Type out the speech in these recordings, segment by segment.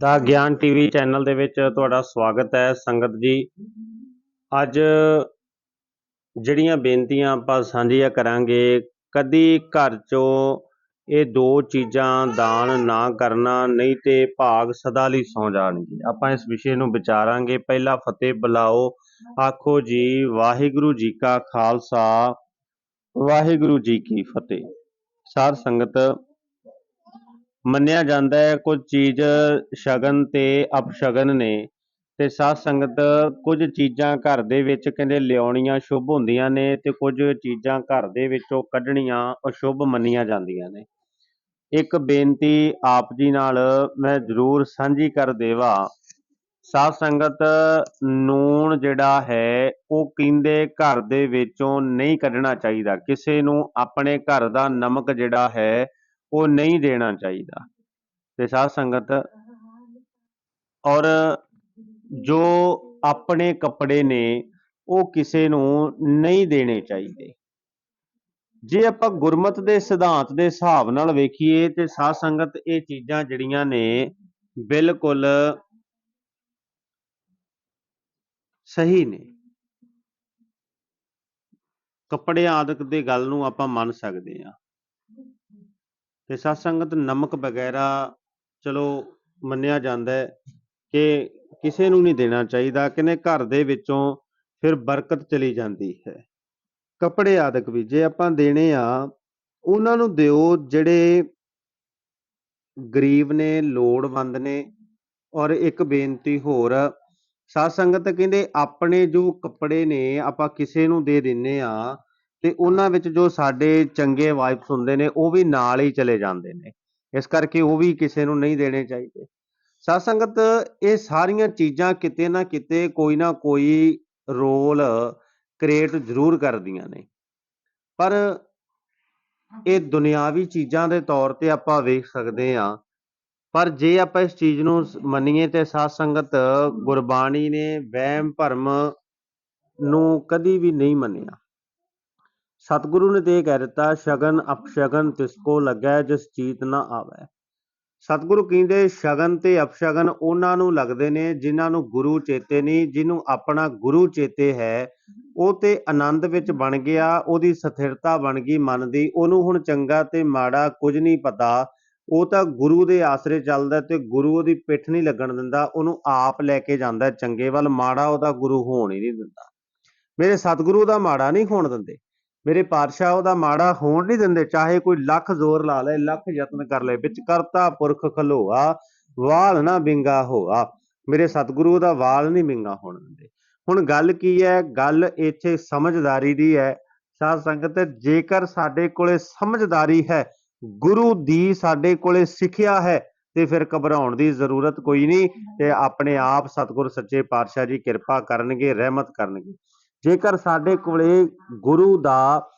ਦਾ ਗਿਆਨ TV channel ਦੇ ਵਿੱਚ ਤੁਹਾਡਾ ਸਵਾਗਤ ਹੈ। ਸੰਗਤ ਜੀ, ਅੱਜ ਜਿਹੜੀਆਂ ਬੇਨਤੀਆਂ ਆਪਾਂ ਸਾਂਝੀਆਂ ਕਰਾਂਗੇ, ਕਦੀ ਘਰ ਚੋਂ ਇਹ ਦੋ ਚੀਜ਼ਾਂ ਦਾਨ ਨਾ ਕਰਨਾ, ਨਹੀਂ ਤੇ ਭਾਗ ਸਦਾ ਲਈ ਸੌ ਜਾਣਗੇ। ਆਪਾਂ ਇਸ ਵਿਸ਼ੇ ਨੂੰ ਵਿਚਾਰਾਂਗੇ। ਪਹਿਲਾ ਫਤਿਹ ਬੁਲਾਓ। ਆਖੋ ਜੀ, ਵਾਹਿਗੁਰੂ ਜੀ ਕਾ ਖਾਲਸਾ, ਵਾਹਿਗੁਰੂ ਜੀ ਕੀ ਫਤਿਹ। ਸਾਧ ਸੰਗਤ ਮੰਨਿਆ ਜਾਂਦਾ ਹੈ, ਕੁਝ ਚੀਜ਼ ਸ਼ਗਨ ਤੇ ਅਪਸ਼ਗਨ ਨੇ ਤੇ ਸਾਧ ਸੰਗਤ ਕੁਝ ਚੀਜ਼ਾਂ ਘਰ ਦੇ ਵਿੱਚ ਕਹਿੰਦੇ ਲਿਆਉਣੀਆਂ ਸ਼ੁਭ ਹੁੰਦੀਆਂ ਨੇ ਤੇ ਕੁਝ ਚੀਜ਼ਾਂ ਘਰ ਦੇ ਵਿੱਚੋਂ ਕੱਢਣੀਆਂ ਅਸ਼ੁਭ ਮੰਨੀਆਂ ਜਾਂਦੀਆਂ ਨੇ। ਇੱਕ ਬੇਨਤੀ ਆਪ ਜੀ ਨਾਲ ਮੈਂ ਜ਼ਰੂਰ ਸਾਂਝੀ ਕਰ ਦੇਵਾ। ਸਾਧ ਸੰਗਤ ਨੂਣ ਜਿਹੜਾ ਹੈ, ਉਹ ਕਹਿੰਦੇ ਘਰ ਦੇ ਵਿੱਚੋਂ ਨਹੀਂ ਕੱਢਣਾ ਚਾਹੀਦਾ। ਕਿਸੇ ਨੂੰ ਆਪਣੇ ਘਰ ਦਾ ਨਮਕ ਜਿਹੜਾ ਹੈ ਉਹ ਨਹੀਂ ਦੇਣਾ ਚਾਹੀਦਾ। ਤੇ ਸਾਧ ਸੰਗਤ ਔਰ ਜੋ ਆਪਣੇ ਕੱਪੜੇ ਨੇ, ਉਹ ਕਿਸੇ ਨੂੰ ਨਹੀਂ ਦੇਣੇ ਚਾਹੀਦੇ। ਜੇ ਆਪਾਂ ਗੁਰਮਤ ਦੇ ਸਿਧਾਂਤ ਦੇ ਹਿਸਾਬ ਨਾਲ ਵੇਖੀਏ, ਤੇ ਸਾਧ ਸੰਗਤ ਇਹ ਚੀਜ਼ਾਂ ਜਿਹੜੀਆਂ ਨੇ, ਬਿਲਕੁਲ ਸਹੀ ਨੇ। ਕੱਪੜੇ ਆਦਿਕ ਦੇ ਗੱਲ ਨੂੰ ਆਪਾਂ ਮੰਨ ਸਕਦੇ ਹਾਂ। ਤੇ ਸਤ ਸੰਗਤ ਨਮਕ ਵਗੈਰਾ ਚਲੋ ਮੰਨਿਆ ਜਾਂਦਾ ਹੈ ਕਿ ਕਿਸੇ ਨੂੰ ਨਹੀਂ ਦੇਣਾ ਚਾਹੀਦਾ ਕਹਿੰਦੇ ਘਰ ਦੇ ਵਿੱਚੋਂ ਫਿਰ ਬਰਕਤ ਚਲੀ ਜਾਂਦੀ ਹੈ। ਕੱਪੜੇ ਆਦਿਕ ਵੀ ਜੇ ਆਪਾਂ ਦੇਣੇ ਆ, ਉਹਨਾਂ ਨੂੰ ਦਿਓ ਜਿਹੜੇ ਗਰੀਬ ਨੇ, ਲੋੜਵੰਦ ਨੇ ਔਰ ਇੱਕ ਬੇਨਤੀ ਹੋਰ ਸਾਧ ਸੰਗਤ ਕਹਿੰਦੇ ਆਪਣੇ ਜੋ ਕੱਪੜੇ ਨੇ ਆਪਾਂ ਕਿਸੇ ਨੂੰ ਦੇ ਦਿੰਨੇ ਆ ਤੇ ਉਹਨਾਂ ਵਿੱਚ ਜੋ ਸਾਡੇ ਚੰਗੇ ਵਾਈਬਸ ਹੁੰਦੇ ਨੇ, ਉਹ ਵੀ ਨਾਲ ਹੀ ਚਲੇ ਜਾਂਦੇ ਨੇ। ਇਸ ਕਰਕੇ ਉਹ ਵੀ ਕਿਸੇ ਨੂੰ ਨਹੀਂ ਦੇਣੇ ਚਾਹੀਦੇ। ਸਾਧ ਸੰਗਤ ਇਹ ਸਾਰੀਆਂ ਚੀਜ਼ਾਂ ਕਿਤੇ ਨਾ ਕਿਤੇ ਕੋਈ ਨਾ ਕੋਈ ਰੋਲ ਕ੍ਰੀਏਟ ਜ਼ਰੂਰ ਕਰਦੀਆਂ ਨੇ। ਪਰ ਇਹ ਦੁਨਿਆਵੀ ਚੀਜ਼ਾਂ ਦੇ ਤੌਰ ਤੇ ਆਪਾਂ ਵੇਖ ਸਕਦੇ ਹਾਂ। ਪਰ ਜੇ ਆਪਾਂ ਇਸ ਚੀਜ਼ ਨੂੰ ਮੰਨੀਏ ਤੇ ਸਾਧ ਸੰਗਤ ਗੁਰਬਾਣੀ ਨੇ ਵਹਿਮ ਭਰਮ ਨੂੰ ਕਦੀ ਵੀ ਨਹੀਂ ਮੰਨਿਆ। ਸਤਿਗੁਰੂ ਨੇ ਤੇ ਇਹ ਕਹਿ ਦਿੱਤਾ, ਸ਼ਗਨ ਅਪਸ਼ਗਨ ਤਿਸ ਕੋ ਲੱਗੈ ਜਿਸ ਚੀਤ ਨਾ ਆਵੈ। ਸਤਿਗੁਰੂ ਕਹਿੰਦੇ, ਸ਼ਗਨ ਤੇ ਅਪਸ਼ਗਨ ਉਹਨਾਂ ਨੂੰ ਲੱਗਦੇ ਨੇ ਜਿਨ੍ਹਾਂ ਨੂੰ ਗੁਰੂ ਚੇਤੇ ਨਹੀਂ, ਜਿਹਨੂੰ ਆਪਣਾ ਗੁਰੂ ਚੇਤੇ ਹੈ। ਉਹ ਤੇ ਆਨੰਦ ਵਿੱਚ ਬਣ ਗਿਆ, ਉਹਦੀ ਸਥਿਰਤਾ ਬਣ ਗਈ ਮਨ ਦੀ। ਉਹਨੂੰ ਹੁਣ ਚੰਗਾ ਤੇ ਮਾੜਾ ਕੁਝ ਨਹੀਂ ਪਤਾ। ਉਹ ਤਾਂ ਗੁਰੂ ਦੇ ਆਸਰੇ ਚੱਲਦਾ ਤੇ ਗੁਰੂ ਉਹਦੀ ਪਿੱਠ ਨਹੀਂ ਲੱਗਣ ਦਿੰਦਾ। ਉਹਨੂੰ ਆਪ ਲੈ ਕੇ ਜਾਂਦਾ, ਚੰਗੇ ਵੱਲ ਮਾੜਾ ਉਹਦਾ ਗੁਰੂ ਹੋਣ ਹੀ ਨਹੀਂ ਦਿੰਦਾ। ਮੇਰੇ ਸਤਿਗੁਰੂ ਦਾ ਮਾੜਾ ਨਹੀਂ ਹੋਣ ਦਿੰਦੇ। ਮੇਰੇ ਪਾਤਸ਼ਾਹ ਉਹਦਾ ਮਾੜਾ ਹੋਣ ਨਹੀਂ ਦਿੰਦੇ, ਚਾਹੇ ਕੋਈ ਲੱਖ ਜ਼ੋਰ ਲਾ ਲਏ, ਲੱਖ ਯਤਨ ਕਰ ਲਏ, ਵਿੱਚ ਕਰਤਾ ਪੁਰਖ ਖਲੋਆ, ਵਾਲ ਨਾ ਬਿੰਗਾ ਹੋਆ। ਮੇਰੇ ਸਤਿਗੁਰੂ ਦਾ ਵਾਲ ਨਹੀਂ ਬਿੰਗਾ ਹੋਣ ਦਿੰਦੇ। ਹੁਣ ਗੱਲ ਕੀ ਹੈ? ਗੱਲ ਇੱਥੇ ਸਮਝਦਾਰੀ ਦੀ ਹੈ। ਸਾਧ ਸੰਗਤ, ਜੇਕਰ ਸਾਡੇ ਕੋਲੇ ਸਮਝਦਾਰੀ ਹੈ, ਗੁਰੂ ਦੀ ਸਾਡੇ ਕੋਲੇ ਸਿੱਖਿਆ ਹੈ, ਤੇ ਫਿਰ ਘਬਰਾਉਣ ਦੀ ਜ਼ਰੂਰਤ ਕੋਈ ਨਹੀਂ, ਤੇ ਆਪਣੇ ਆਪ ਸਤਿਗੁਰ ਸੱਚੇ ਪਾਤਸ਼ਾਹ ਜੀ ਕਿਰਪਾ ਕਰਨਗੇ, ਰਹਿਮਤ ਕਰਨਗੇ। ਜੇਕਰ ਸਾਡੇ ਕੋਲੇ ਗੁਰੂ ਦਾ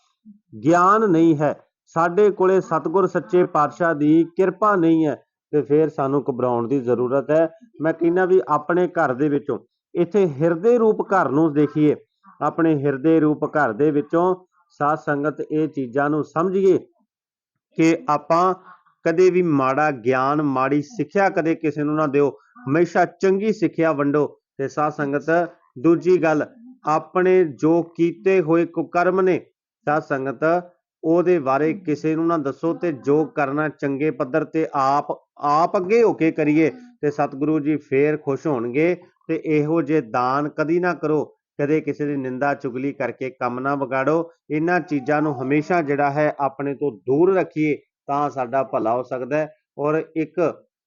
ਗਿਆਨ ਨਹੀਂ ਹੈ, ਸਾਡੇ ਕੋਲੇ ਸਤਿਗੁਰ ਸੱਚੇ ਪਾਤਸ਼ਾਹ ਦੀ ਕਿਰਪਾ ਨਹੀਂ ਹੈ, ਤੇ ਫਿਰ ਸਾਨੂੰ ਘਬਰਾਉਣ ਦੀ ਜ਼ਰੂਰਤ ਹੈ। ਮੈਂ ਕਹਿੰਦਾ ਵੀ ਆਪਣੇ ਘਰ ਦੇ ਵਿੱਚੋਂ, ਇੱਥੇ ਹਿਰਦੇ ਰੂਪ ਘਰ ਨੂੰ ਦੇਖੀਏ, ਆਪਣੇ ਹਿਰਦੇ ਰੂਪ ਘਰ ਦੇ ਵਿੱਚੋਂ ਸਾਧ ਸੰਗਤ ਇਹ ਚੀਜ਼ਾਂ ਨੂੰ ਸਮਝੀਏ ਕਿ ਆਪਾਂ ਕਦੇ ਵੀ ਮਾੜਾ ਗਿਆਨ, ਮਾੜੀ ਸਿੱਖਿਆ ਕਦੇ ਕਿਸੇ ਨੂੰ ਨਾ ਦਿਓ, ਹਮੇਸ਼ਾ ਚੰਗੀ ਸਿੱਖਿਆ ਵੰਡੋ। ਤੇ ਸਾਧ ਸੰਗਤ, ਦੂਜੀ ਗੱਲ ਆਪਣੇ ਜੋ ਕੀਤੇ ਹੋਏ ਕੁਕਰਮ ਨੇ ਸਾਧ ਸੰਗਤ ਉਹਦੇ ਬਾਰੇ ਕਿਸੇ ਨੂੰ ਨਾ ਦੱਸੋ ਤੇ ਜੋ ਕਰਨਾ ਚੰਗੇ ਪੱਧਰ ਤੇ ਆਪ ਆਪ ਅੱਗੇ ਹੋ ਕੇ ਕਰੀਏ ਤੇ ਸਤਿਗੁਰੂ ਜੀ ਫੇਰ ਖੁਸ਼ ਹੋਣਗੇ ਤੇ ਇਹੋ ਜੇ ਦਾਨ ਕਦੀ ਨਾ ਕਰੋ ਕਦੇ ਕਿਸੇ ਦੀ ਨਿੰਦਾ ਚੁਗਲੀ ਕਰਕੇ ਕੰਮ ਨਾ ਵਿਗਾੜੋ ਇਹਨਾਂ ਚੀਜ਼ਾਂ ਨੂੰ ਹਮੇਸ਼ਾ ਜਿਹੜਾ ਹੈ ਆਪਣੇ ਤੋਂ ਦੂਰ ਰੱਖੀਏ ਤਾਂ ਸਾਡਾ ਭਲਾ ਹੋ ਸਕਦਾ ਹੈ ਔਰ ਇੱਕ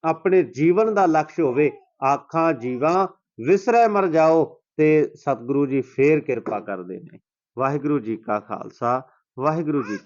ਆਪਣੇ ਜੀਵਨ ਦਾ ਲਕਸ਼ ਹੋਵੇ ਆਖਾਂ ਜੀਵਾਂ ਵਿਸਰੈ ਮਰ ਜਾਓ ਤੇ ਸਤਿਗੁਰੂ ਜੀ ਫੇਰ ਕਿਰਪਾ ਕਰਦੇ ਨੇ। ਵਾਹਿਗੁਰੂ ਜੀ ਕਾ ਖਾਲਸਾ ਵਾਹਿਗੁਰੂ ਜੀ ਕੀ